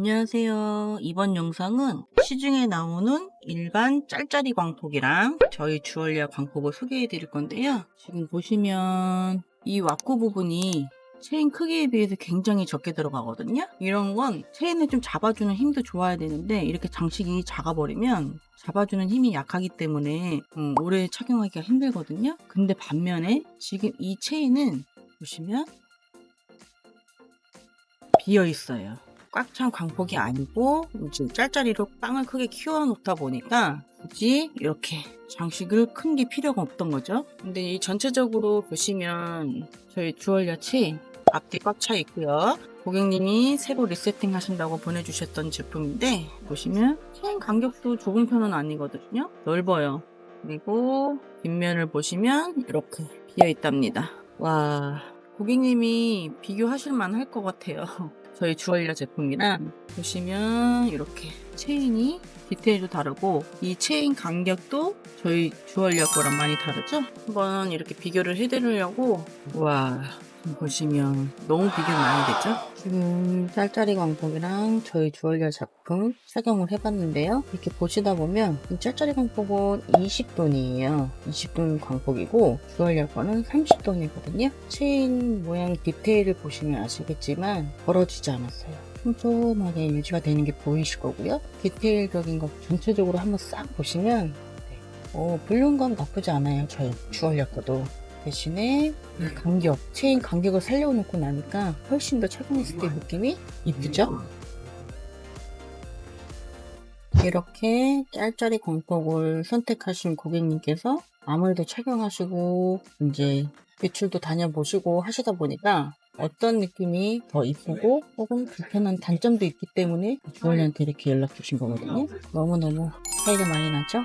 안녕하세요. 이번 영상은 시중에 나오는 일반 짤짜리 광폭이랑 저희 주얼리아 광폭을 소개해 드릴 건데요. 지금 보시면 이 왁구 부분이 체인 크기에 비해서 굉장히 적게 들어가거든요. 이런 건 체인을 좀 잡아주는 힘도 좋아야 되는데 이렇게 장식이 작아버리면 잡아주는 힘이 약하기 때문에 음, 오래 착용하기가 힘들거든요. 근데 반면에 지금 이 체인은 보시면 비어 있어요. 꽉 찬 광폭이 아니고 이제 짤짤이로 빵을 크게 키워 놓다 보니까 굳이 이렇게 장식을 큰 게 필요가 없던 거죠. 근데 이 전체적으로 보시면 저희 체인 앞뒤 꽉 차 있고요. 고객님이 새로 리세팅 하신다고 보내주셨던 제품인데 보시면 체인 간격도 좁은 편은 아니거든요. 넓어요. 그리고 뒷면을 보시면 이렇게 비어 있답니다. 와 고객님이 비교하실 만할 것 같아요. 저희 주얼리아 제품이랑 보시면 이렇게 체인이 디테일도 다르고 이 체인 간격도 저희 주얼리아 거랑 많이 다르죠? 한번 이렇게 비교를 해드리려고. 와 보시면 너무 비교 많이 되죠? 지금 짤짜리 광폭이랑 저희 주얼리아 작품 착용을 해봤는데요. 이렇게 보시다 보면 이 짤짜리 광폭은 20돈이에요. 20돈 광폭이고 주얼리아 거는 30돈이거든요. 체인 모양 디테일을 보시면 아시겠지만 벌어지지 않았어요. 촘촘하게 유지가 되는 게 보이실 거고요. 디테일적인 것 전체적으로 한번 싹 보시면 어, 볼륨감 나쁘지 않아요. 저희 주얼리아 거도. 대신에 이 간격, 체인 간격을 살려놓고 나니까 훨씬 더 착용했을 때 느낌이 이쁘죠? 이렇게 짤짤이 광폭을 선택하신 고객님께서 아무래도 착용하시고 이제 외출도 다녀보시고 하시다 보니까 어떤 느낌이 더 이쁘고 혹은 불편한 단점도 있기 때문에 주얼리한테 이렇게 연락 주신 거거든요. 너무너무 차이가 많이 나죠?